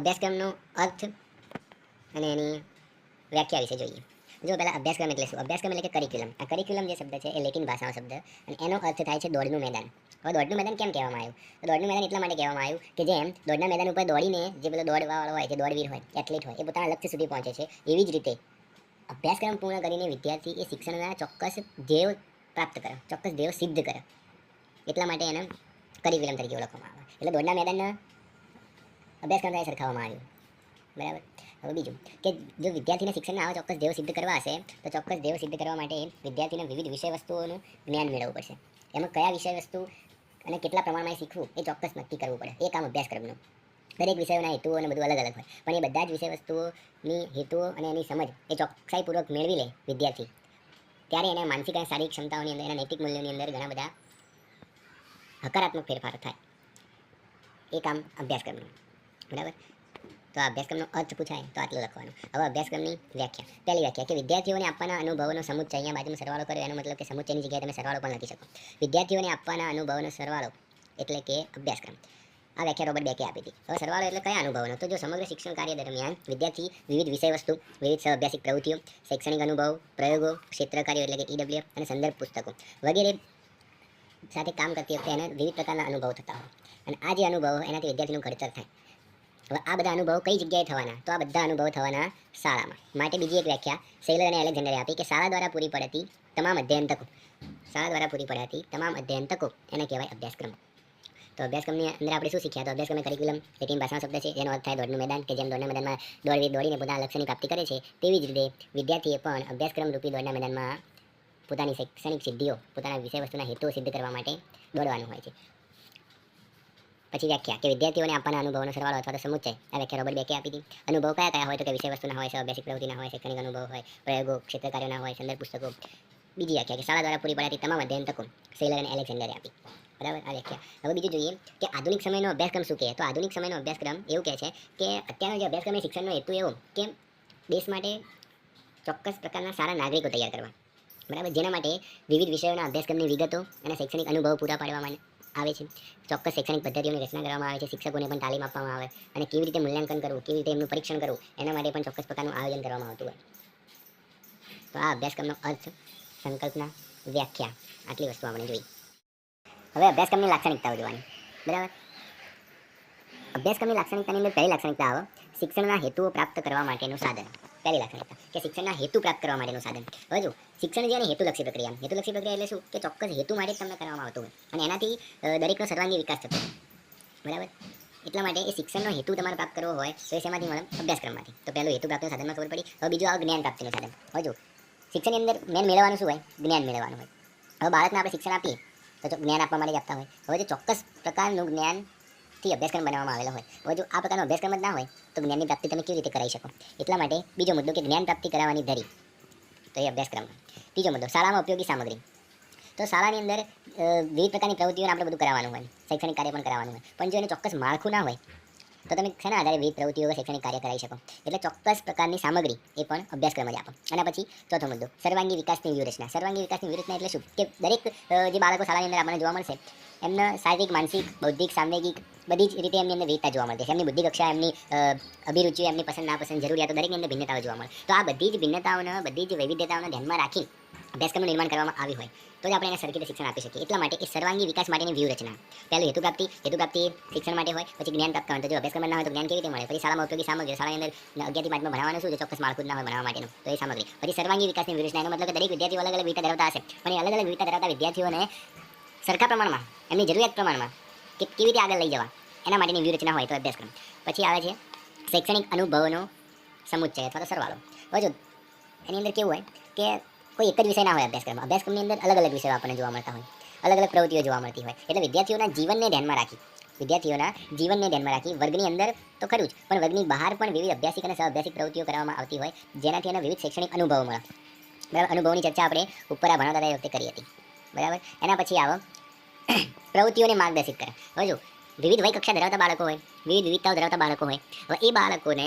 અભ્યાસક્રમનો અર્થ અને એની વ્યાખ્યા વિશે જોઈએ. જો પહેલાં અભ્યાસક્રમ એટલે શું અભ્યાસક્રમ એટલે કે કરિક્યુલમ આ કરિક્યુલમ જે શબ્દ છે એ લેટિન ભાષાનો શબ્દ અને એનો અર્થ થાય છે દોડનું મેદાન. હવે દોડનું મેદાન કેમ કહેવામાં આવ્યું? દોડનું મેદાન એટલા માટે કહેવામાં આવ્યું કે જેમ દોડના મેદાન ઉપર દોડીને જે પેલો દોડવાવાળો હોય, જે દોડવીર હોય એથ્લેટ હોય, એ પોતાના લક્ષ્ય સુધી પહોંચે છે. એવી જ રીતે અભ્યાસક્રમ પૂર્ણ કરીને વિદ્યાર્થી એ શિક્ષણના ચોક્કસ ધ્યેય પ્રાપ્ત કરે. ચોક્કસ ધ્યેય સિદ્ધ કરે. એટલા માટે એને કરિક્યુલમ તરીકે ઓળખવામાં આવે. એટલે દોડના મેદાનના અભ્યાસક્રમ સાથે સરખાવવામાં આવ્યું બરાબર? હવે બીજું કે જો વિદ્યાર્થીને શિક્ષણના આવા ચોક્કસ ધ્યેયો સિદ્ધ કરવા હશે, તો ચોક્કસ ધ્યેયો સિદ્ધ કરવા માટે વિદ્યાર્થીને વિવિધ વિષય વસ્તુઓનું જ્ઞાન મેળવવું પડશે. એમાં કયા વિષય વસ્તુ અને કેટલા પ્રમાણમાં શીખવું એ ચોક્કસ નક્કી કરવું પડે. એ કામ અભ્યાસક્રમનું. દરેક વિષયોના હેતુઓ અને બધું અલગ અલગ હોય. પણ એ બધા જ વિષય વસ્તુઓની હેતુઓ અને એની સમજ એ ચોકસાઈપૂર્વક મેળવી લે વિદ્યાર્થી. ત્યારે એને માનસિક અને શારીરિક ક્ષમતાઓની અંદર એના નૈતિક મૂલ્યોની અંદર ઘણા બધા હકારાત્મક ફેરફાર થાય. એ કામ અભ્યાસક્રમનું. બરાબર? તો આ અભ્યાસક્રમનો અર્થ પૂછાય, તો આટલું લખવાનું. હવે અભ્યાસક્રમની વ્યાખ્યા. પહેલી વ્યાખ્યા કે વિદ્યાર્થીઓને આપવાના અનુભવોનો સમુચ્ચય અહીંયા બાજુમાં સરવાળો કર્યો એનો મતલબ કે સમુચ્ચયની જગ્યાએ તમે સરવાળો પણ લખી શકો. વિદ્યાર્થીઓને આપવાના અનુભવોનો સરવાળો એટલે કે અભ્યાસક્રમ. આ વ્યાખ્યા રોબર્ટ બેકે આપી હતી. હવે સરવાળો એટલે કયા અનુભવનો? તો જો સમગ્ર શિક્ષણ કાર્ય દરમિયાન વિદ્યાર્થી વિવિધ વિષય વસ્તુ વિવિધ સહઅભ્યાસિક પ્રવૃત્તિઓ, શૈક્ષણિક અનુભવ, પ્રયોગો ક્ષેત્ર એટલે કે ઈડબ્લ્યુ અને સંદર્ભ પુસ્તકો વગેરે સાથે કામ કરતી વખતે એને વિવિધ પ્રકારના અનુભવ થતા હોય. અને આ જે અનુભવો એનાથી વિદ્યાર્થીનું ઘડતર થાય. હવે આ બધા અનુભવ કઈ જગ્યાએ થવાના? તો આ બધા અનુભવ થવાના શાળામાં. માટે બીજી એક વ્યાખ્યા સેલર અને એલેક્ઝાન્ડરે આપી કે શાળા દ્વારા પૂરી પડતી તમામ અધ્યયન તકો. શાળા દ્વારા પૂરી પડાતી તમામ અધ્યયન તકો. એને કહેવાય અભ્યાસક્રમ. તો અભ્યાસક્રમની અંદર આપણે શું શીખ્યા? તો અભ્યાસક્રમ કરિક્યુલમ લેટિન ભાષાનો શબ્દ છે જેનો અર્થ થાય દોડનું મેદાન, કે જેમ દોડના મેદાનમાં દોડવી, દોડીને પોતાના લક્ષ્યની પ્રાપ્તિ કરે છે, તેવી જ રીતે વિદ્યાર્થીએ પણ અભ્યાસક્રમ રૂપી દોડના મેદાનમાં પોતાની શૈક્ષણિક સિદ્ધિઓ, પોતાના વિષય વસ્તુના હેતુઓ સિદ્ધ કરવા માટે દોડવાનું હોય છે. પછી વ્યાખ્યા કે વિદ્યાર્થીઓને આપવાના અનુભવનો સરવાળો અથવા તો સમુચ્ચય આ વ્યાખ્યા રોબર્ટ બેકે આપી હતી. અનુભવ કયા કયા હોય તો કે વિષય વસ્તુના હોય અભ્યાસિક પ્રવૃત્તિના હોય, શૈક્ષણિક અનુભવ હોય, પ્રયોગો ક્ષેત્રકાર્યોના હોય, સંદર્ભ પુસ્તકો. બીજી વ્યાખ્યા કે શાળા દ્વારા પૂરી પડાતી તમામ અધ્યયન તકો સેલર અને એલેક્ઝાન્ડરે આપી. બરાબર? આ વ્યાખ્યા. હવે બીજું જોઈએ કે આધુનિક સમયનો અભ્યાસક્રમ શું કહે? તો આધુનિક સમયનો અભ્યાસક્રમ એવું કહે છે કે અત્યારનો જે અભ્યાસક્રમ એ શિક્ષણનો હેતુ એવો કે દેશ માટે ચોક્કસ પ્રકારના સારા નાગરિકો તૈયાર કરવા. બરાબર? જેના માટે વિવિધ વિષયોના અભ્યાસક્રમની વિગતો અને શૈક્ષણિક અનુભવ પૂરા પાડવામાં આવે છે. ચોક્કસ શૈક્ષણિક પદ્ધતિઓની રચના કરવામાં આવે છે, શિક્ષકોને પણ તાલીમ આપવામાં આવે અને કેવી રીતે મૂલ્યાંકન કરવું, કેવી રીતે એમનું પરીક્ષણ કરવું, એના માટે પણ ચોક્કસ પ્રકારનું આયોજન કરવામાં આવતું હોય. તો આ અભ્યાસક્રમનો અર્થ, સંકલ્પના, વ્યાખ્યા, આટલી વસ્તુ આપણે જોઈ. હવે અભ્યાસક્રમની લાક્ષણિકતાઓ જોવાની. બરાબર? અભ્યાસક્રમની લાક્ષણિકતાની અંદર પહેલી લાક્ષણિકતા આવો. શિક્ષણના હેતુઓ પ્રાપ્ત કરવા માટેનું સાધન. પહેલી લાક્ષણિકતા કે શિક્ષણના હેતુ પ્રાપ્ત કરવા માટેનું સાધન. હવે જો શિક્ષણ જે અને હેતુલક્ષી પ્રક્રિયા. હેતુલક્ષી પ્રક્રિયા એટલે શું? કે ચોક્કસ હેતુ માટે તમને કરવામાં આવતું હોય. અને એનાથી દરેકનો સર્વાંગી વિકાસ થતો બરાબર? એટલા માટે એ શિક્ષણનો હેતુ તમારે પ્રાપ્ત કરવો હોય, તો એ શેમાંથી મળે? અભ્યાસક્રમમાંથી. તો પહેલું હેતુ પ્રાપ્તિનું સાધનમાં ખબર પડી. હવે બીજું આ જ્ઞાન પ્રાપ્તિનું સાધન. હવે જો શિક્ષણની અંદર મેન મેળવવાનું શું હોય? જ્ઞાન મેળવવાનું હોય. હવે બાળકને આપણે શિક્ષણ આપીએ, તો જ્ઞાન આપવા માટે આપતા હોય. હવે જે ચોક્કસ પ્રકારનું જ્ઞાનથી અભ્યાસક્રમ બનાવવામાં આવેલો હોય. હવે જો આ પ્રકારનો અભ્યાસક્રમ જ ના હોય, તો જ્ઞાનની પ્રાપ્તિ તમે કેવી રીતે કરાવી શકો? એટલા માટે બીજો મુદ્દો કે જ્ઞાન પ્રાપ્તિ કરાવવાની ધરી. તો એ અભ્યાસક્રમ. ત્રીજો મુદ્દો, શાળામાં ઉપયોગી સામગ્રી. તો શાળાની અંદર વિવિધ પ્રકારની પ્રવૃત્તિઓને આપણે બધું કરાવવાનું હોય. શૈક્ષણિક કાર્ય પણ કરાવવાનું હોય. પણ જો એનું ચોક્કસ માળખું ના હોય, તો તમે શેના આધારે વિવિધ પ્રવૃત્તિઓ શૈક્ષણિક કાર્ય કરાવી શકો? એટલે ચોક્કસ પ્રકારની સામગ્રી એ પણ અભ્યાસક્રમ જ આપો. અને પછી ચોથો મુદ્દો, સર્વાંગી વિકાસની વ્યૂહરચના. સર્વાંગી વિકાસની વ્યૂહરચના એટલે શું? કે દરેક જે બાળકો શાળાની અંદર આપણને જોવા મળશે, એમના શારીરિક, માનસિક, બૌદ્ધિક, સાંવેગિક બધી જ રીતે એમની અંદર વિવિધતા જોવા મળશે એમની બુદ્ધિ કક્ષા, એમની અભિરુચિ એમની પસંદ નાપસંદ જરૂરિયાતો દરેકની અંદર ભિન્નતાઓ જોવા મળે. તો આ બધી જ ભિન્નતાઓને, બધી જ વૈવિધ્યતાઓને ધ્યાનમાં રાખી અભ્યાસક્રમનું નિર્માણ કરવામાં આવી હોય, તો જ આપણે એને સરખી શિક્ષણ આપી શકીએ. એટલા માટે એ સર્વાંગી વિકાસ માટેની વ્યૂહરચના. પહેલું હેતુ પ્રાપ્તિ હેતુ પ્રાપ્તિ શિક્ષણ માટે હોય, પછી જ્ઞાન પ્રાપ્ત કરવાનું. જો અભ્યાસક્રમ ના હોય તો જ્ઞાન કેવી રીતે મળે? પછી શાળામાં ઉપયોગી સામગ્રી, શાળાની અંદર અગિયારથી પાંચમાં ભણવાનું શું? છે ચોક્કસ માળખું ના હોય ભણવા માટેનું, તો એ સામગ્રી. પછી સર્વાંગી વિકાસની વ્યૂહરચના, એનો મતલબ કે દરેક વિદ્યાર્થીઓ અલગ અલગ વિવિધતા ધરાવતા હશે. પણ એ અલગ અલગ વિવિધતા ધરાવતા વિદ્યાર્થીઓને સરખા પ્રમાણમાં, એમની જરૂરિયાત પ્રમાણમાં કેવી રીતે આગળ લઈ જવા? એના માટેની વ્યૂહરચના હોય તો અભ્યાસક્રમ. પછી આવે છે શૈક્ષણિક અનુભવનો સમુચ્ચય અથવા તો સરવાળો. હવે જો એની અંદર કેવું હોય કે કોઈ એક જ વિષય ના હોય અભ્યાસક્રમમાં અભ્યાસક્રમની અંદર અલગ અલગ વિષયો આપણને જોવા મળતા હોય, અલગ અલગ પ્રવૃત્તિઓ જોવા મળતી હોય. એટલે વિદ્યાર્થીઓના જીવનને ધ્યાનમાં રાખી, વિદ્યાર્થીઓના જીવનને ધ્યાનમાં રાખી વર્ગની અંદર તો ખરું જ, પણ વર્ગની બહાર પણ વિવિધ અભ્યાસિક અને સહઅભ્યાસિક પ્રવૃત્તિઓ કરવામાં આવતી હોય, જેનાથી એના વિવિધ શૈક્ષણિક અનુભવો મળે. બરાબર? અનુભવની ચર્ચા આપણે ઉપર આ ભણાવતા વખતે કરી હતી. બરાબર? એના પછી આવો, પ્રવૃત્તિઓને માર્ગદર્શિત કરે. હવે જો વિવિધ વય કક્ષા ધરાવતા બાળકો હોય, વિવિધ વિવિધતાઓ ધરાવતા બાળકો હોય, હવે એ બાળકોને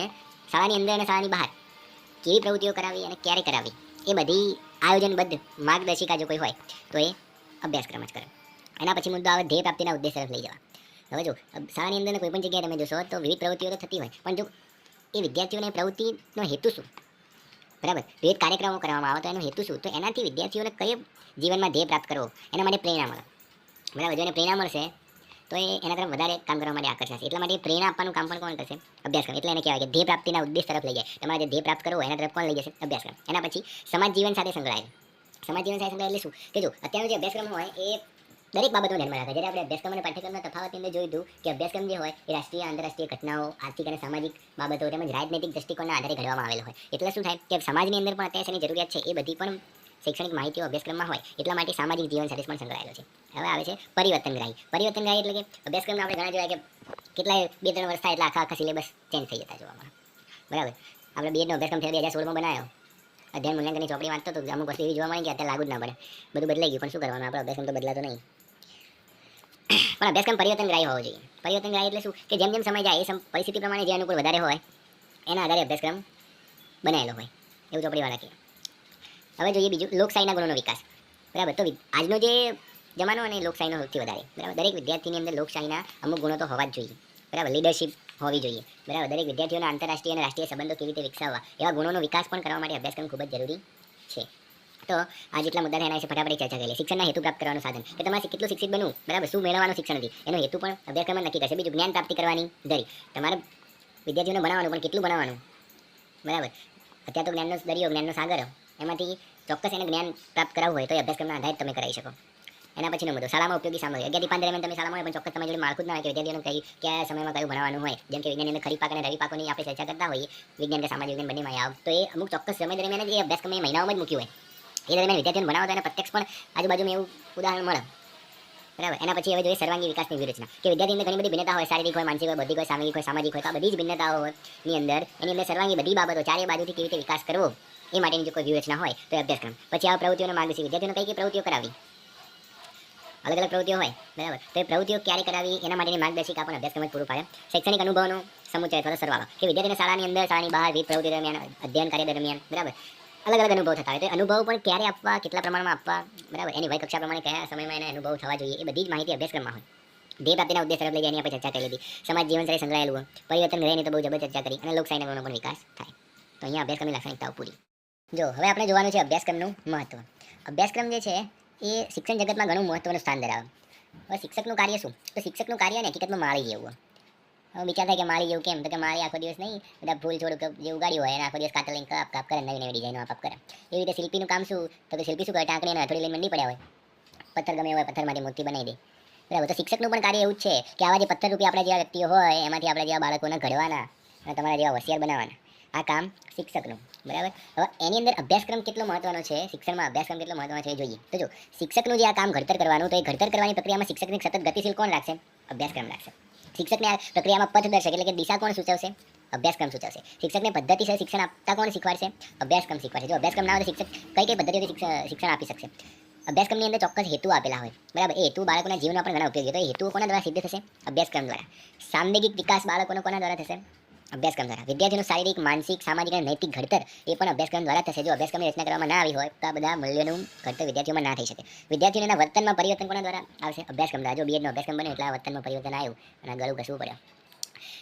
શાળાની અંદર અને શાળાની બહાર કેવી પ્રવૃત્તિઓ કરાવી અને ક્યારે કરાવી એ બધી આયોજનબદ્ધ માર્ગદર્શિકા જો કોઈ હોય, તો એ અભ્યાસક્રમ જ કરે. એના પછી મુદ્દો આવે ધ્યેય પ્રાપ્તિના ઉદ્દેશ તરફ લઈ જવા. હવે જો શાળાની અંદર કોઈ પણ જગ્યાએ તમે જોશો, તો વિવિધ પ્રવૃત્તિઓ તો થતી હોય, પણ જો એ વિદ્યાર્થીઓને પ્રવૃત્તિનો હેતુ શું? બરાબર, વિવિધ કાર્યક્રમો કરવામાં આવે, તો એનો હેતુ શું? તો એનાથી વિદ્યાર્થીઓને કઈ જીવનમાં ધ્યેય પ્રાપ્ત કરવો? એના માટે પ્રેરણા મળે. બરાબર, જો એને પ્રેરણા મળશે તો એ એના તરફ વધારે કામ કરવા માટે આકર્ષાશે એટલા માટે પ્રેરણા આપવાનું કામ પણ કોણ કરશે? અભ્યાસક્રમ એટલે એને કહેવાય કે ધ્યેય પ્રાપ્તિના ઉદ્દેશ તરફ લઈ જાય. તમારે જે ધ્યેય પ્રાપ્ત કરવો એના તરફ કોણ લઈ જશે? અભ્યાસક્રમ એના પછી સમાજ જીવન સાથે સંકળાયેલ. સમાજ જીવન સાથે સંકળાયેલ શું? કે જો અત્યારનો જે અભ્યાસક્રમ હોય એ દરેક બાબતમાં ધ્યાનમાં રાખે. જ્યારે આપણે અભ્યાસક્રમ અને પાઠ્યક્રમના તફાવતની અંદર જોયું હતું કે અભ્યાસક્રમ જે હોય એ રાષ્ટ્રીય, આંતરરાષ્ટ્રીય ઘટનાઓ, આર્થિક અને સામાજિક બાબતો તેમજ રાજનૈતિક દ્રષ્ટિકોણના આધારે ઘડવામાં આવેલો હોય. એટલે શું થાય? કે સમાજની અંદર પણ અત્યારે જરૂરિયાત છે એ બધી પણ શૈક્ષણિક માહિતીઓ અભ્યાસક્રમમાં હોય, એટલા માટે સામાજિક જીવન સાથે પણ સંકળાયેલો છે. હવે આવે છે પરિવર્તનગ્રાહી પરિવર્તનગ્રાહી એટલે કે અભ્યાસક્રમમાં આપણે ઘણા જોયા કે કેટલાય બે ત્રણ વર્ષ થાય એટલે આખા આખા સિલેબસ ચેન્જ થઈ જતા જોવા બરાબર? આપણે બીએડનો અભ્યાસક્રમ થયો બે હજાર સોળમાં બનાવ્યો અધ્યયન મૂલ્યાંકનની ચોપડી વાંચતો તો અમુક વસ્તુ એવી જોવા મળી કે અત્યારે લાગુ જ ના પડે. બધું બદલાઈ ગયું, પણ શું કરવાનું? આપણો અભ્યાસક્રમ તો બદલાતો નહીં. પણ અભ્યાસક્રમ પરિવર્તનગ્રાહી હોવો જોઈએ. પરિવર્તનગ્રાહી એટલે શું? કે જેમ જેમ સમય જાય, એ પરિસ્થિતિ પ્રમાણે જે અનુકૂળ વધારે હોય, એના આધારે અભ્યાસક્રમ બનાવેલો હોય. એવું ચોપડીવાળા કહે હવે જોઈએ બીજું લોકશાહીના ગુણોનો વિકાસ. બરાબર, તો આજનો જે જમાનો અને લોકશાહીનો સૌથી વધારે. બરાબર, દરેક વિદ્યાર્થીની અંદર લોકશાહીના અમુક ગુણો તો હોવા જ જોઈએ. બરાબર લીડરશિપ હોવી જોઈએ. બરાબર, દરેક વિદ્યાર્થીઓના આંતરરાષ્ટ્રીય અને રાષ્ટ્રીય સંબંધો કેવી રીતે વિકસાવવા, એવા ગુણોનો વિકાસ પણ કરવા માટે અભ્યાસક્રમ ખૂબ જ જરૂરી છે. તો આ જેટલા મુદ્દા એના વિશે ફટાફટ ચર્ચા કરી શિક્ષણના હેતુ પ્રાપ્ત કરવાનું સાધન. કે તમારે કેટલું શિક્ષિત બનવું? બરાબર, શું મેળવવાનું શિક્ષણ નથી એનો હેતુ પણ અભ્યાસક્રમ નક્કી કરશે. બીજું, જ્ઞાન પ્રાપ્તિ કરવાની ધરી તમારે વિદ્યાર્થીઓને ભણાવવાનું પણ કેટલું ભણાવવાનું બરાબર, અત્યારે તો જ્ઞાનનો દરિયો, જ્ઞાનનો સાગર. એમાંથી ચોક્કસ એને જ્ઞાન પ્રાપ્ત કરાવવું હોય તો એ અભ્યાસક્રમના આધારિત તમે કરાવી શકો. એના પછીનો મુદ્દો શાળામાં ઉપયોગી સામગ્રી. અગિયારથી પાંચ દરમિયાન તમે શાળામાં પણ ચોક્કસ તમારી જોડે માળખું જ ના હોય કે વિદ્યાર્થીઓને કઈ કયા સમયમાં કયું ભણાવવાનું હોય. જેમ કે વિજ્ઞાનની ખરીફ પાક અને રવિ પાકોની આપણે ચર્ચા કરતા હોઈએ, વિજ્ઞાન કે સામાજિક વિજ્ઞાન બંનેમાં આવ. તો એ અમુક ચોક્કસ સમય દરમિયાન જ એ અભ્યાસક્રમ મહિનાઓમાં જ મૂક્યું હોય. એ દરમિયાન વિદ્યાર્થીઓને ભણાવતા અને પ્રત્યક્ષ પણ આજુબાજુમાં એવું ઉદાહરણ મળે. બરાબર. એના પછી હવે જોઈએ સર્વાંગી વિકાસની વ્યૂહરચના. કે વિદ્યાર્થીની ઘણી બધી ભિન્નતા હોય, શારીરિક હોય, માનસિક હોય, બૌદ્ધિક હોય સામાજિક હોય સામાજિક હોય, તો આ બધી જ ભિન્નતાઓ ની અંદર એની અંદર સર્વાંગી બધી બાબતો ચારે બાજુથી કેવી રીતે વિકાસ કરવો, એ માટેની જો કોઈ વ્યૂહરચના હોય, તો અભ્યાસક્રમ. પછી આ પ્રવૃત્તિઓનો માર્ગદર્શી વિદ્યાર્થીઓને કઈ કઈ પ્રવૃત્તિઓ કરાવી અલગ અલગ પ્રવૃત્તિઓ હોય, બરાબર. તો એ પ્રવૃત્તિઓ ક્યારે કરાવી એના માટેની માર્ગદર્શિકા પણ અભ્યાસક્રમ જ પૂરું પાડે. શૈક્ષણિક અનુભવનો સમુચય અથવા સરવાળો. કે વિદ્યાર્થીને શાળાની અંદર, શાળાની બહાર વિવિધ પ્રવૃત્તિ દરમિયાન, અધ્યયન કાર્ય દરમિયાન, બરાબર. અલગ અલગ અનુભવ થતા હોય તો અનુભવ પણ ક્યારે આપવા, કેટલા પ્રમાણમાં આપવા, બરાબર? એની વય કક્ષા પ્રમાણે કયા સમયમાં એને અનુભવ થવા જોઈએ, એ બધી જ માહિતી અભ્યાસક્રમમાં હોય. ધ્યેય પ્રાપ્તિના ઉદ્દેશ તરફ લઈ એની આપણે ચર્ચા કરી લીધી સમાજ જીવન સાથે સંકળાયેલું હોય. પરિવર્તન રહેની તો બહુ જબર ચર્ચા કરી અને લોકશાહીના પણ વિકાસ થાય. તો અહીંયા અભ્યાસક્રમની લાક્ષણિકતાઓ પૂરી. જો, હવે આપણે જોવાનું છે અભ્યાસક્રમનું મહત્વ. અભ્યાસક્રમ જે છે, એ શિક્ષણ જગતમાં ઘણું મહત્વનું સ્થાન ધરાવે. હવે શિક્ષકનું કાર્ય શું? તો શિક્ષકનું કાર્ય ને હકીકતમાં માળી જેવું હવે વિચાર થાય કે મારી જેવું કેમ? તો કે મારી આખો દિવસ નહીં, બધા ફૂલ છોડ જે ઉગાડ્યું હોય, એને આખો દિવસ કાતર લઈને કાપ કરે નવી નવી ડિઝાઇનો આપ કરે. એવી રીતે શિલ્પીનું કામ શું? તો કે શિલ્પી શું કરે? ટાંકડી અને હથોડી લઈને મંડી પડ્યા હોય. પથ્થર ગમે હોય, પથ્થરમાંથી મૂર્તિ બનાવી દે. બરાબર, તો શિક્ષકનું પણ કાર્ય એવું જ છે કે આવા જે પથ્થર રૂપી આપણા જેવા વ્યક્તિઓ હોય, એમાંથી આપણા જેવા બાળકોને ઘડવાના અને તમારા જેવા હોશિયાર બનાવવાના આ કામ શિક્ષકનું. બરાબર? હવે એની અંદર અભ્યાસક્રમ કેટલો મહત્વનો છે? શિક્ષણમાં અભ્યાસક્રમ કેટલો મહત્વનો છે એ જોઈએ. તો જો, શિક્ષકનું જે આ કામ ઘડતર કરવાનું, તો એ ઘડતર કરવાની પ્રક્રિયામાં શિક્ષકની સતત ગતિશીલ કોણ રાખશે? અભ્યાસક્રમ રાખશે. શિક્ષકને પ્રક્રિયામાં પથદર્શક એટલે કે દિશા કોણ સૂચવશે? અભ્યાસક્રમ સૂચવશે. શિક્ષકને પદ્ધતિસર શિક્ષણ આપતા કોણ શીખવાડશે? અભ્યાસક્રમ શીખવાડશે. જો અભ્યાસક્રમ ના હોય તો શિક્ષક કઈ કઈ પદ્ધતિઓથી શિક્ષણ આપી શકશે? અભ્યાસક્રમની અંદર ચોક્કસ હેતુ આપેલા હોય. બરાબર? એ હેતુ બાળકોના જીવનમાં પણ ઘણા ઉપયોગી તો એ હેતુઓ કોના દ્વારા સિદ્ધ થશે? અભ્યાસક્રમ દ્વારા. સાંવેગિક વિકાસ બાળકોનો કોના દ્વારા થશે? અભ્યાસક્રમ દ્વારા. વિદ્યાર્થીનું શારીરિક, માનસિક, સામાજિક અને નૈતિક ઘડતર એ પણ અભ્યાસક્રમ દ્વારા થશે. જો અભ્યાસક્રમની રચના કરવામાં ના આવી હોય, તો આ બધા મૂલ્યોનું ઘડતર વિદ્યાર્થીઓમાં ના થઈ શકે. વિદ્યાર્થીઓના વર્તનમાં પરિવર્તન કોના દ્વારા આવશે? અભ્યાસક્રમ દ્વારા. જો બીએડનો અભ્યાસક્રમ બને એટલે વર્તનમાં પરિવર્તન આવ્યું અને ગળું ઘસવું પડ્યું.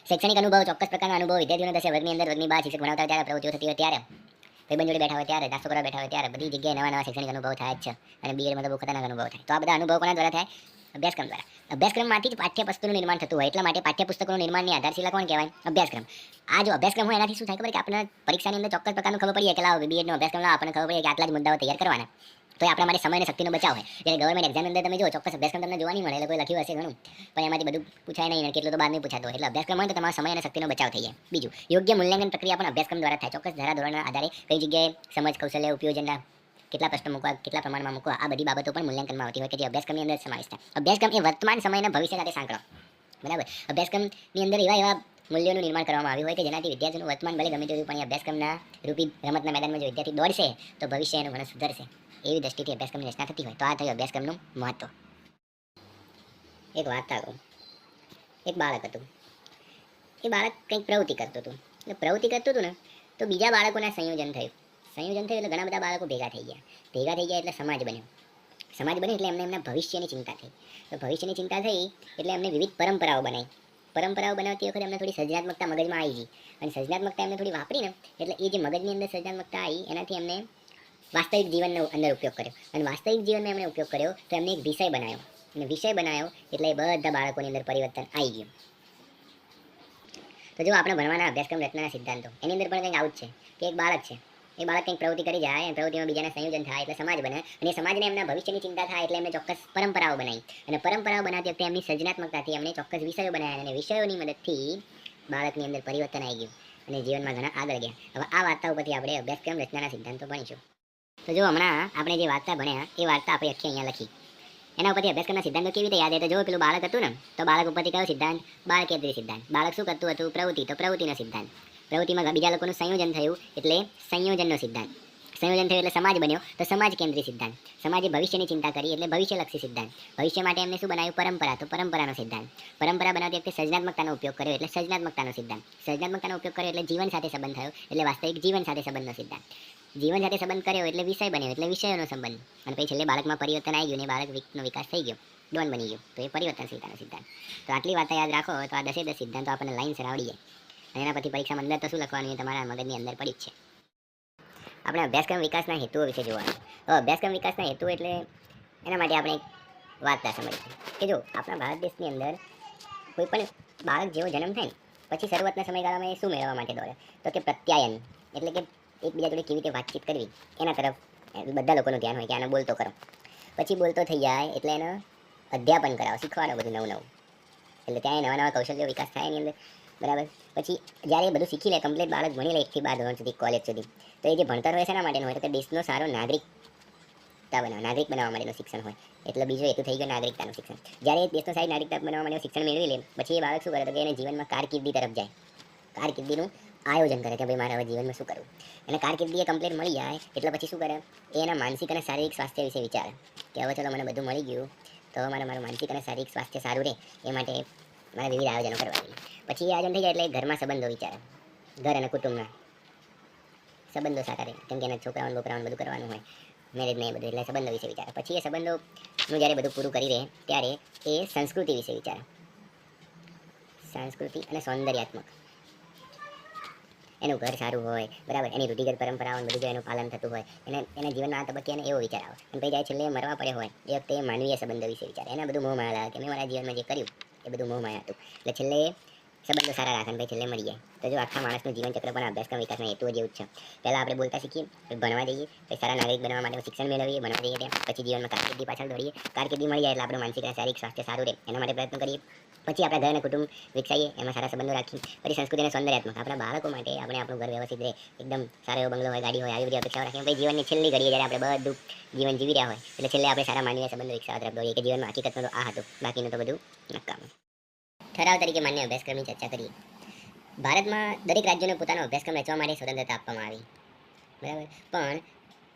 શૈક્ષણિક અનુભવ ચોક્કસ પ્રકારનો અનુભવ. વિદ્યાર્થીઓને થશે વર્ગની અંદર વર્ગની બહાર શિક્ષક ભણાવતા ત્યારે પ્રવૃત્તિઓ થતી હોય ત્યારે ભાઈબંધ જોડે બેઠા હોય ત્યારે દાસો કરવા બેઠા હોય ત્યારે બધી જગ્યાએ નવા નવા શૈક્ષણિક અનુભવ થાય છે અને બીએડમાં તો બહુ ખતરનાક અનુભવ થાય. તો આ બધા અનુભવ કોના દ્વારા થાય? અભ્યાસક્રમ દ્વારા. અભ્યાસક્રમમાંથી જ પાઠ્યપુસ્તકનું નિર્માણ થતું હોય, એટલા માટે પાઠ્યપુસ્તકોનું નિર્માણની આધારશિલા કોણ કહેવાય? અભ્યાસક્રમ. આ જો અભ્યાસક્રમ હોય એનાથી શું થાય ખબર કે આપણને પરીક્ષાની અંદર ચોક્કસ પ્રકારનું ખબર પડી કે બીએડનો અભ્યાસક્રમ આપણને ખબર પડી કે આટલા જ મુદ્દાઓ તૈયાર કરવાના. તો આપણા માટે સમય અને શક્તિનો બચાવ હોય. જ્યારે ગવર્મેન્ટ એક્ઝામ અંદર તમે જો ચોક્કસ અભ્યાસક્રમ તમને જોવા નહીં મળે, એટલે કોઈ લખ્યું હશે ઘણું. પણ એમાંથી બધું પૂછાય નહીં કેટલું તો બાદ નહીં પૂછાતો એટલે અભ્યાસક્રમ હોય તો તમારા સમય અને શક્તિનો બચાવ થઈ જાય. બીજું, યોગ્ય મૂલ્યાંકન પ્રક્રિયા પણ અભ્યાસક્રમ દ્વારા થાય. ચોક્કસ ધારા આધારે કઈ જગ્યાએ સમજ કૌશલ્ય, ઉપયોજનના કેટલા પ્રશ્નો મૂકવા, કેટલા પ્રમાણમાં મૂકવા, આ બધી બાબતો પણ મૂલ્યાંકનમાં આવતી હોય કે જે અભ્યાસક્રમની અંદર સમાવેશ થાય. અભ્યાસક્રમ એ વર્તમાન સમયના ભવિષ્ય સાથે સાંકળો. બરાબર? અભ્યાસક્રમની અંદર એવા એવા મૂલ્યોનું નિર્માણ કરવામાં આવ્યું હોય કે જેનાથી વિદ્યાર્થીનું વર્તમાન ભલે ગમે તેવું પણ અભ્યાસક્રમના રૂપી રમતના મેદાનમાં જો વિદ્યાર્થી દોડશે, તો ભવિષ્ય એનું ઘણું સુધરશે. એવી દ્રષ્ટિથી અભ્યાસક્રમની રચના થતી હોય. તો આ થયું અભ્યાસક્રમનું મહત્વ. એક વાર્તા કહું એક બાળક હતું. એ બાળક કંઈક પ્રવૃત્તિ કરતું હતું. એટલે પ્રવૃત્તિ કરતું હતું ને, તો બીજા બાળકોના સંયોજન થયું. સંયોજન થયું એટલે ઘણા બધા બાળકો ભેગા થઈ ગયા. ભેગા થઈ ગયા એટલે સમાજ બન્યો. સમાજ બન્યો એટલે એમને એમના ભવિષ્યની ચિંતા થઈ. તો ભવિષ્યની ચિંતા થઈ એટલે એમને વિવિધ પરંપરાઓ બનાવી પરંપરાઓ બનાવતી વખતે એમને થોડી સર્જનાત્મકતા મગજમાં આવી ગઈ. અને સર્જનાત્મકતા એમને થોડી વાપરીને એટલે એ જે મગજની અંદર સર્જનાત્મકતા આવી એનાથી એમને વાસ્તવિક જીવનનો અંદર ઉપયોગ કર્યો. અને વાસ્તવિક જીવનમાં એમણે ઉપયોગ કર્યો તો એમને એક વિષય બનાવ્યો અને વિષય બનાવ્યો એટલે એ બધા બાળકોની અંદર પરિવર્તન આવી ગયું. તો જો આપણે ભણવાના અભ્યાસક્રમ રચનાના સિદ્ધાંતો, એની અંદર પણ કંઈક આવું જ છે કે એક બાળક છે એ બાળક કંઈક પ્રવૃત્તિ કરી જાય અને પ્રવૃત્તિમાં બીજાના સંયોજન થાય એટલે સમાજ બને અને સમાજને એમના ભવિષ્યની ચિંતા થાય એટલે એમને ચોક્કસ પરંપરાઓ બનાવી. અને પરંપરાઓ બનાવતી વખતે એમની સર્જનાત્મકતાથી એમને ચોક્કસ વિષયો બનાવ્યા અને વિષયોની મદદથી બાળકની અંદર પરિવર્તન આવી ગયું અને જીવનમાં ઘણા આગળ ગયા. હવે આ વાર્તા ઉપરથી આપણે અભ્યાસક્રમ રચનાના સિદ્ધાંતો ભણીશું. તો જો હમણાં આપણે જે વાર્તા ભણ્યા, એ વાર્તા આપણે આખી અહીંયા લખી. એના ઉપરથી અભ્યાસક્રમના સિદ્ધાંતો કેવી રીતે યાદ તો જો પેલું બાળક હતું ને, તો બાળક ઉપરથી કયો સિદ્ધાંત? બાળ સિદ્ધાંત. બાળક શું કરતું હતું? પ્રવૃત્તિ. તો પ્રવૃત્તિનો સિદ્ધાંત. પ્રવૃત્તિમાં બીજા લોકોનું સંયોજન થયું એટલે સંયોજનનો સિદ્ધાંત. સંયોજન થયું એટલે સમાજ બન્યો તો સમાજ કેન્દ્રી સિદ્ધાંત. સમાજે ભવિષ્યની ચિંતા કરી એટલે ભવિષ્યલક્ષી સિદ્ધાંત. ભવિષ્ય માટે એમને શું બનાવ્યું? પરંપરા. તો પરંપરાનો સિદ્ધાંત. પરંપરા બનાવતી વખતે સર્જનાત્મકતાનો ઉપયોગ કર્યો એટલે સર્જનાત્મકતાનો સિદ્ધાંત. સર્જનાત્મકતાનો ઉપયોગ કર્યો એટલે જીવન સાથે સંબંધ થયો એટલે વાસ્તવિક જીવન સાથે સંબંધનો સિદ્ધાંત. જીવન સાથે સંબંધ કર્યો એટલે વિષય બન્યો એટલે વિષયોનો સંબંધ. અને પછી છેલ્લે બાળકમાં પરિવર્તન આવી ગયું ને બાળકનો વિકાસ થઈ ગયો. ડોન બની ગયો. તો એ પરિવર્તનશીલતાનો સિદ્ધાંત. તો આટલી વાત યાદ રાખો તો આ દસે દસ સિદ્ધાંતો આપણને લાઈન સર એના પછી પરીક્ષામાં અંદર તો શું લખવાનું તમારા મગજની અંદર પડી જ છે. આપણે અભ્યાસક્રમ વિકાસના હેતુઓ વિશે જોવાનું. તો અભ્યાસક્રમ વિકાસના હેતુ એટલે એના માટે આપણે એક વાર્તા સમજીએ. કે જો આપણા ભારત દેશની અંદર કોઈ પણ બાળક જેવો જન્મ થાય ને, પછી શરૂઆતના સમયગાળામાં એ શું મેળવવા માટે દોડે? તો કે પ્રત્યાયન, એટલે કે એકબીજા જોડે કેવી રીતે વાતચીત કરવી? એના તરફ બધા લોકોનું ધ્યાન હોય કે આને બોલતો કરો. પછી બોલતો થઈ જાય એટલે એનો અધ્યાપન કરાવો શીખવાડો બધું નવું નવું એટલે ત્યાં નવા નવા કૌશલ્યો વિકાસ થાય એની અંદર. બરાબર. પછી જ્યારે એ બધું શીખી લે કમ્પ્લીટ બાળક ભણી લે એકથી બાર ધોરણ સુધી કોલેજ સુધી, તો એ જે ભણતર હોય એના માટેનું હોય? તો દેશનો સારો નાગરિકતા બનાવવા નાગરિક બનાવવા માટેનું શિક્ષણ હોય. એટલે બીજું એટલું થઈ ગયો નાગરિકતાનું શિક્ષણ. જ્યારે એ દેશનો સારી નાગરિકતા બનાવવા માટેનું શિક્ષણ મેળવી લે, પછી એ બાળક શું કરે તો કે એને જીવનમાં કારકિર્દી તરફ જાય. કારકિર્દીનું આયોજન કરે કે ભાઈ મારે હવે જીવનમાં શું કરવું? એને કારકિર્દી કમ્પ્લીટ મળી જાય, એટલે પછી શું કરે? એ એના માનસિક અને શારીરિક સ્વાસ્થ્ય વિશે વિચારે. કે હવે ચલો મને બધું મળી ગયું, તો હવે મારે મારું માનસિક અને શારીરિક સ્વાસ્થ્ય સારું રહે, એ માટે મારે વિવિધ આયોજનો કરવા જોઈએ. પછી એ આયોજન થઈ જાય એટલે ઘરમાં સંબંધો વિચારે. ઘર અને કુટુંબના સંબંધો સાકારે કેમ કે એના છોકરાઓને બોકરાઓને બધું કરવાનું હોય મેરેજ નહીં બધું એટલે સંબંધો વિશે વિચારે. પછી એ સંબંધોનું જ્યારે બધું પૂરું કરી રહે, ત્યારે એ સંસ્કૃતિ વિશે વિચારે. સંસ્કૃતિ અને સૌંદર્યાત્મક. એનું ઘર સારું હોય, બરાબર? એની રૂઢિગત પરંપરાઓ બધું એનું પાલન થતું હોય, એને, એના જીવનના આ તબક્કે એને એવો વિચાર આવે. અને પછી જાય છેલ્લે મરવા પડે હોય, એ વખતે માનવીય સંબંધો વિશે વિચારે. એને બધું મોહ માયા લાગે. કે મેં મારા જીવનમાં જે કર્યું, એ બધું મોહ માયા હતું. એટલે છેલ્લે સંબંધો સારા રાખે અને છેલ્લે જાય તો જો આખા માણસનું જીવન ચક્ર પણ અભ્યાસક્રમ વિકાસના હેતુઓ જેવું જ છે. પહેલાં આપણે બોલતા શીખીએ, પછી ભણવા જઈએ, પછી સારા નાગરિક બનવા માટે શિક્ષણ મેળવીએ, ભણવા જઈએ પછી જીવનમાં કારકિર્દી પાછળ દોડીએ. કારકિર્દી મળી જાય એટલે આપણું માનસિક અને શારીરિક સ્વાસ્થ્ય સારું રહે. એના માટે પ્રયત્ન કરીએ. પછી આપણા ઘર અને કુટુંબ વિકસાવીએ એમાં સારા સંબંધો રાખીએ. પછી સંસ્કૃતિ અને સૌંદર્યાત્મક. આપણા બાળકો માટે આપણે આપણું ઘર વ્યવસ્થિત રહે. એકદમ સારો એવો બંગલો હોય, ગાડી હોય, આવી બધી અપેક્ષાઓ રાખીએ. પછી જીવનની છેલ્લી ઘડીએ જ્યારે આપણે બધું જીવન જીવી રહ્યા હોય, એટલે છેલ્લે આપણે સારા માનવીય સંબંધો વિકસાવવા તરફ દોડીએ કે જીવનમાં હકીકતમાં આ હતું. બાકીનું તો બધું નકામ. ઠરાવ તરીકે માન્ય અભ્યાસક્રમની ચર્ચા કરીએ ભારતમાં દરેક રાજ્યોને પોતાનો અભ્યાસક્રમ રચવા માટે સ્વતંત્રતા આપવામાં આવી. બરાબર? પણ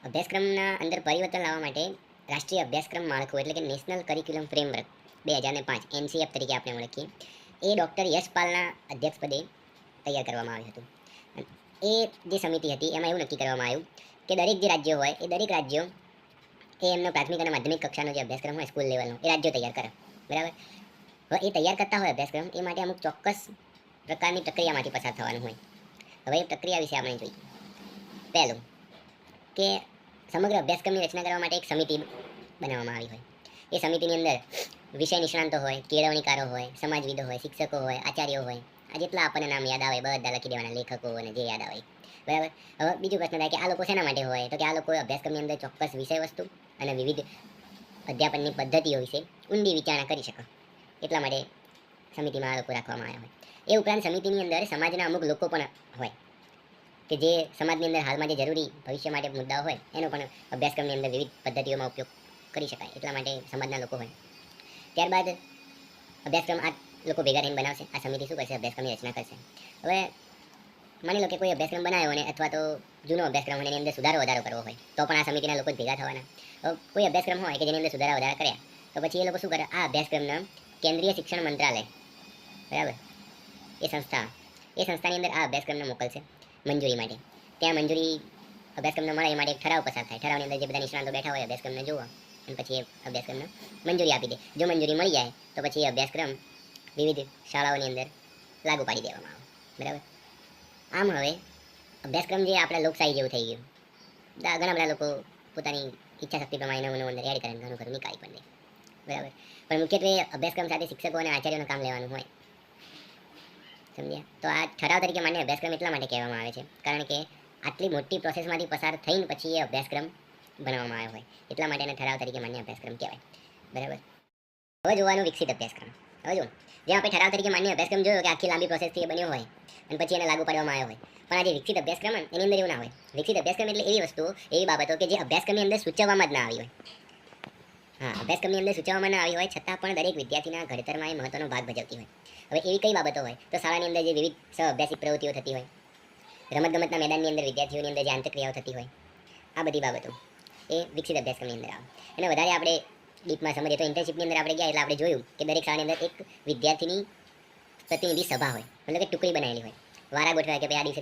અભ્યાસક્રમના અંદર પરિવર્તન લાવવા માટે રાષ્ટ્રીય અભ્યાસક્રમ માળખું એટલે કે નેશનલ કરિક્યુલમ ફ્રેમવર્ક બે હજાર ને પાંચ, એનસીએફ તરીકે આપણે ઓળખીએ. એ ડૉક્ટર યશપાલના અધ્યક્ષપદે તૈયાર કરવામાં આવ્યું હતું. એ જે સમિતિ હતી, એમાં એવું નક્કી કરવામાં આવ્યું કે દરેક જે રાજ્યો હોય, એ દરેક રાજ્યો એ એમનો પ્રાથમિક અને માધ્યમિક કક્ષાનો જે અભ્યાસક્રમ હોય, સ્કૂલ લેવલનો, એ રાજ્યો તૈયાર કરે. બરાબર? હવે એ તૈયાર કરતા હોય અભ્યાસક્રમ, એ માટે અમુક ચોક્કસ પ્રકારની પ્રક્રિયામાંથી પસાર થવાનું હોય. હવે એ પ્રક્રિયા વિશે આપણે જોઈએ. પહેલું, કે સમગ્ર અભ્યાસક્રમની રચના કરવા માટે એક સમિતિ બનાવવામાં આવી હોય. એ સમિતિની અંદર વિષય નિષ્ણાંતો હોય, કેળવણીકારો હોય, સમાજવિદો હોય, શિક્ષકો હોય, આચાર્યો હોય, આ જેટલા આપણને નામ યાદ આવે બધા લખી દેવાના, લેખકો અને જે યાદ આવે. બરાબર? હવે બીજું પ્રશ્ન થાય કે આ લોકો શેના માટે હોય? તો કે આ લોકો અભ્યાસક્રમની અંદર ચોક્કસ વિષય વસ્તુ અને વિવિધ અધ્યાપનની પદ્ધતિઓ વિશે ઊંડી વિચારણા કરી શકે. એટલા માટે સમિતિમાં આ લોકો રાખવામાં આવ્યા હોય. એ ઉપરાંત સમિતિની અંદર સમાજના અમુક લોકો પણ હોય કે જે સમાજની અંદર હાલમાં જે જરૂરી ભવિષ્ય માટે મુદ્દાઓ હોય, એનો પણ અભ્યાસક્રમની અંદર વિવિધ પદ્ધતિઓમાં ઉપયોગ કરી શકાય એટલા માટે સમાજના લોકો હોય. ત્યારબાદ અભ્યાસક્રમ આ લોકો ભેગા થઈને બનાવશે. આ સમિતિ શું કરશે? અભ્યાસક્રમની રચના કરશે. હવે માની લો કે કોઈ અભ્યાસક્રમ બનાવ્યો હોય અથવા તો જૂનો અભ્યાસક્રમ હોય એની અંદર સુધારો વધારો કરવો હોય, તો પણ આ સમિતિના લોકો ભેગા થવાના. કોઈ અભ્યાસક્રમ હોય કે જેની અંદર સુધારા વધારા કર્યા, તો પછી એ લોકો શું કરે? આ અભ્યાસક્રમના કેન્દ્રીય શિક્ષણ મંત્રાલય. બરાબર? એ સંસ્થા. એ સંસ્થાની અંદર આ અભ્યાસક્રમને મોકલશે મંજૂરી માટે. ત્યાં મંજૂરી અભ્યાસક્રમને મળે એ માટે એક ઠરાવ પસાર થાય. ઠરાવની અંદર જે બધા નિષ્ણાંતો બેઠા હોય અભ્યાસક્રમને જોવા અને પછી એ અભ્યાસક્રમને મંજૂરી આપી દે. જો મંજૂરી મળી જાય, તો પછી એ અભ્યાસક્રમ વિવિધ શાળાઓની અંદર લાગુ પાડી દેવામાં આવે. બરાબર? આમ હવે અભ્યાસક્રમ જે આપણા લોકશાહી જેવું થઈ ગયું. ઘણા બધા લોકો પોતાની ઈચ્છા શક્તિ પ્રમાણે નવું નવું અંદર એડ કરે ઘણું ખરું નીકાળી પણ દે. બરાબર પણ મુખ્યત્વે અભ્યાસક્રમ સાથે શિક્ષકો અને આચાર્યોનું કામ લેવાનું હોય. સમજ્યા? તો આ ઠરાવ તરીકે માન્ય અભ્યાસક્રમ એટલા માટે કહેવામાં આવે છે. કારણ કે આટલી મોટી પ્રોસેસમાંથી પસાર થઈને પછી એ અભ્યાસક્રમ બનાવવામાં આવ્યો હોય. એટલા માટે એને ઠરાવ તરીકે માન્ય અભ્યાસક્રમ કહેવાય. બરાબર? હવે જોવાનું વિકસિત અભ્યાસક્રમ. હવે જો જ્યાં આપણે ઠરાવ તરીકે માન્ય અભ્યાસક્રમ જોયો કે આખી લાંબી પ્રોસેસથી એ બન્યો હોય અને પછી એને લાગુ પાડવામાં આવ્યો હોય. પણ આજે વિકસિત અભ્યાસક્રમ એની અંદર એવું ના હોય. વિકસિત અભ્યાસક્રમ એટલે એવી વસ્તુ એવી બાબતો કે જે અભ્યાસક્રમની અંદર સૂચવવામાં જ ના આવી હોય. હા અભ્યાસક્રમની અંદર સૂચવવામાં આવી હોય, છતાં પણ દરેક વિદ્યાર્થીના ઘડતરમાં એ મહત્વનો ભાગ ભજવતી હોય. હવે એવી કઈ બાબતો હોય? તો શાળાની અંદર જે વિવિધ સહ અભ્યાસિક પ્રવૃત્તિઓ થતી હોય, રમતગમતના મેદાનની અંદર વિદ્યાર્થીઓની અંદર જે આંતરક્રિયાઓ થતી હોય, આ બધી બાબતો એ વિકસિત અભ્યાસક્રમની અંદર આવે. અને વધારે આપણે ડીપમાં સમજીએ તો ઇન્ટર્નશીપની અંદર આપણે ગયા એટલે આપણે જોયું કે દરેક શાળાની અંદર એક વિદ્યાર્થીની પ્રતિનિધિ સભા હોય, મતલબ કે ટુકડી બનાવેલી હોય. વારા ગોઠવ્યા કે ભાઈ આ દિવસે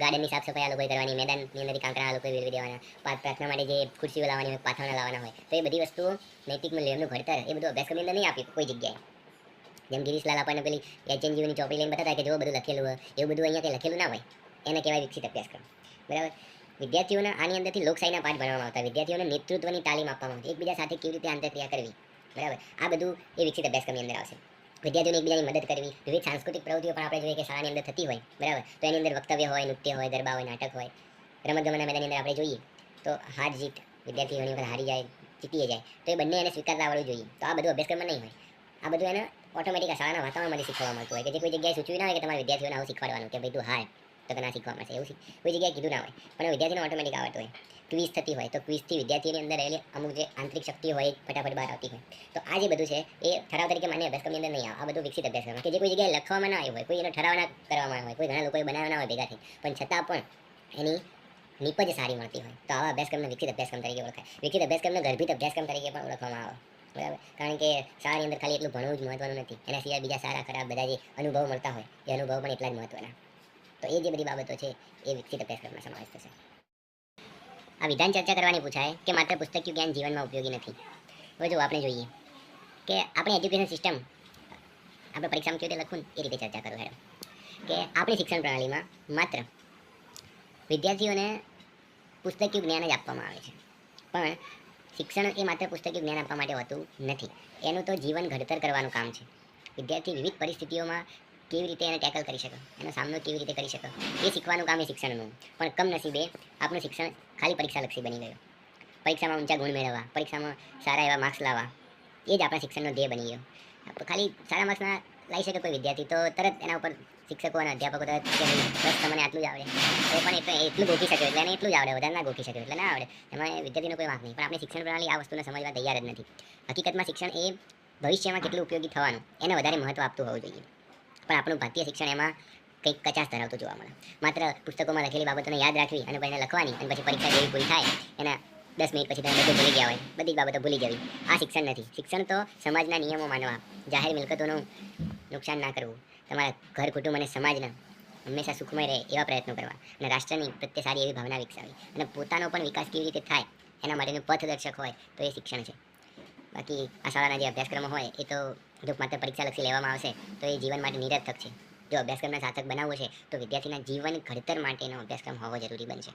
ગાર્ડનની સાફ સફાઈ આ લોકોએ કરવાની, મેદાનની અંદર કાંકરા આ લોકોએ વેરવી દેવાના પ્રાર્થના માટે જે ખુરશીઓ લાવવાની હોય, પાથરણા લાવવાના હોય, તો એ બધી વસ્તુઓ નૈતિક મૂલ્યનું ઘડતર, એ બધું અભ્યાસક્રમની અંદર નહીં આપ્યું કોઈ જગ્યાએ. જેમ ગિરીશલાલ આપણને પેલી એચએનજીઓની ચોપડી લઈને બતાતા કે જો બધું લખેલું હોય, એવું બધું અહીંયા કંઈ લખેલું ના હોય, એને કહેવાય વિકસિત અભ્યાસક્રમ. બરાબર? વિદ્યાર્થીઓને આની અંદરથી લોકશાહીના પાઠ ભણવામાં આવતા, વિદ્યાર્થીઓને નેતૃત્વની તાલીમ આપવામાં આવતી, એકબીજા સાથે કેવી રીતે આંતરક્રિયા કરવી? બરાબર? આ બધું એ વિકસિત અભ્યાસક્રમની અંદર આવશે. વિદ્યાર્થીઓને એકબીજાની મદદ કરવી. વિવિધ સાંસ્કૃતિક પ્રવૃત્તિઓ પણ આપણે જોઈએ કે શાળાની અંદર થતી હોય, બરાબર? તો એની અંદર વક્તવ્ય હોય, નૃત્ય હોય, ગરબા હોય, નાટક હોય. રમતગમતના મેદાનની અંદર આપણે જોઈએ, તો હાર જીત વિદ્યાર્થી ઘણી વખત હારી જાય જીતી જાય, તો એ બંને એને સ્વીકારતા આવડવું જોઈએ. તો આ બધું અભ્યાસક્રમમાં નહીં હોય. આ બધું એને ઓટોમેટિક શાળાના વાતાવરણમાંથી શીખવા મળતું હોય કે જે કોઈ જગ્યાએ સૂચવ્યું ના હોય કે તમારા વિદ્યાર્થીઓને આવું શીખવાડવાનું કે ભાઈ તું હાર. તો ના શીખવા મળશે એવું કોઈ જગ્યાએ કીધું ના હોય, પણ વિદ્યાર્થીને ઓટોમેટિક આવડતું હોય. ક્વિઝ થતી હોય, તો ક્વિઝથી વિદ્યાર્થીની અંદર રહેલી અમુક જે આંતરિક શક્તિઓ હોય, ફટાફટ બહાર આવતી હોય. તો આ જે બધું છે, એ ઠરાવ તરીકે માન્ય અભ્યાસક્રમની અંદર નહીં આવે. આ બધું વિકસિત અભ્યાસક્રમ કે જે કોઈ જગ્યાએ લખવામાં ના આવ્યું હોય, કોઈ એનો ઠરાવ ના કરવામાં આવ્યો હોય, કોઈ ઘણા લોકોએ બનાવ્યા ના હોય ભેગાથી પણ છતાં પણ એની નિપજ સારી મળતી હોય. તો આવા અભ્યાસક્રમને વિકસિત અભ્યાસક્રમ તરીકે ઓળખાય. વિકસિત અભ્યાસક્રમને ગર્ભિત અભ્યાસક્રમ તરીકે પણ ઓળખવામાં આવે. બરાબર? કારણ કે શાળાની અંદર ખાલી એટલું ભણવું જ મહત્વનું નથી. એના સિવાય બીજા સારા ખરાબ બધા જે અનુભવ મળતા હોય, એ અનુભવ પણ એટલા જ મહત્વના. તો એ જે બધી બાબતો છે, એ વિકસિત અભ્યાસક્રમમાં સમાવેશ થશે આ વિધાન ચર્ચા કરવાની પૂછાય કે માત્ર પુસ્તકીય જ્ઞાન જીવનમાં ઉપયોગી નથી. હવે જો આપણે જોઈએ કે આપણી એજ્યુકેશન સિસ્ટમ, આપણે પરીક્ષામાં કેવી રીતે લખવું એ રીતે ચર્ચા કરું હેડમ કે આપણી શિક્ષણ પ્રણાલીમાં માત્ર વિદ્યાર્થીઓને પુસ્તકીય જ્ઞાન જ આપવામાં આવે છે. પણ શિક્ષણ એ માત્ર પુસ્તકીય જ્ઞાન આપવા માટે હોતું નથી. એનું તો જીવન ઘડતર કરવાનું કામ છે. વિદ્યાર્થી વિવિધ પરિસ્થિતિઓમાં કેવી રીતે એને ટેકલ કરી શકો, એનો સામનો કેવી રીતે કરી શકો, એ શીખવાનું કામ એ શિક્ષણનું. પણ કમનસીબે આપણું શિક્ષણ ખાલી પરીક્ષાલક્ષી બની ગયું. પરીક્ષામાં ઊંચા ગુણ મેળવવા, પરીક્ષામાં સારા એવા માર્ક્સ લાવવા, એ જ આપણા શિક્ષણનો ધ્યેય બની ગયો. ખાલી સારા માર્ક્સ ના લાવી શકે કોઈ વિદ્યાર્થી તો તરત એના ઉપર શિક્ષકો અને અધ્યાપકો તરત બસ તમને આટલું જ આવડે. એ પણ એટલું એટલું ગોખી શકે, એટલે એને એટલું જ આવડે, વધારે ના ગોખી શકે, એટલે ના આવડે. એમાં વિદ્યાર્થીનો કોઈ વાંક નહીં, પણ આપણે શિક્ષણ પ્રણાલી આ વસ્તુને સમજવા તૈયાર જ નથી. હકીકતમાં શિક્ષણ એ ભવિષ્યમાં કેટલું ઉપયોગી થવાનું, એને વધારે મહત્વ આપતું હોવું જોઈએ. પણ આપણું ભારતીય શિક્ષણ એમાં કંઈક કચાશ ધરાવતું જોવા મળે. માત્ર પુસ્તકોમાં લખેલી બાબતોને યાદ રાખવી અને પછી લખવાની અને પછી પરીક્ષા જેવી પૂરી થાય, એના દસ મિનિટ પછી તમે બધું ભૂલી ગયા હોય, બધી બાબતો ભૂલી જવી. આ શિક્ષણ નથી. શિક્ષણ તો સમાજના નિયમો માનવા, જાહેર મિલકતોનું નુકસાન ના કરવું, તમારા ઘર, કુટુંબ અને સમાજના હંમેશા સુખમય રહે એવા પ્રયત્નો કરવા અને રાષ્ટ્રની પ્રત્યે સારી એવી ભાવના વિકસાવી. અને પોતાનો પણ વિકાસ કેવી રીતે થાય એના માટેનું પથદર્શક હોય તો એ શિક્ષણ છે. બાકી આ શાળાના જે અભ્યાસક્રમો હોય એ તો જો માત્ર પરીક્ષાલક્ષી લેવામાં આવશે તો એ જીવન માટે નિરર્થક છે. જો અભ્યાસક્રમને સાર્થક બનાવવો છે, તો વિદ્યાર્થીના જીવન ઘડતર માટેનો અભ્યાસક્રમ હોવો જરૂરી બનશે.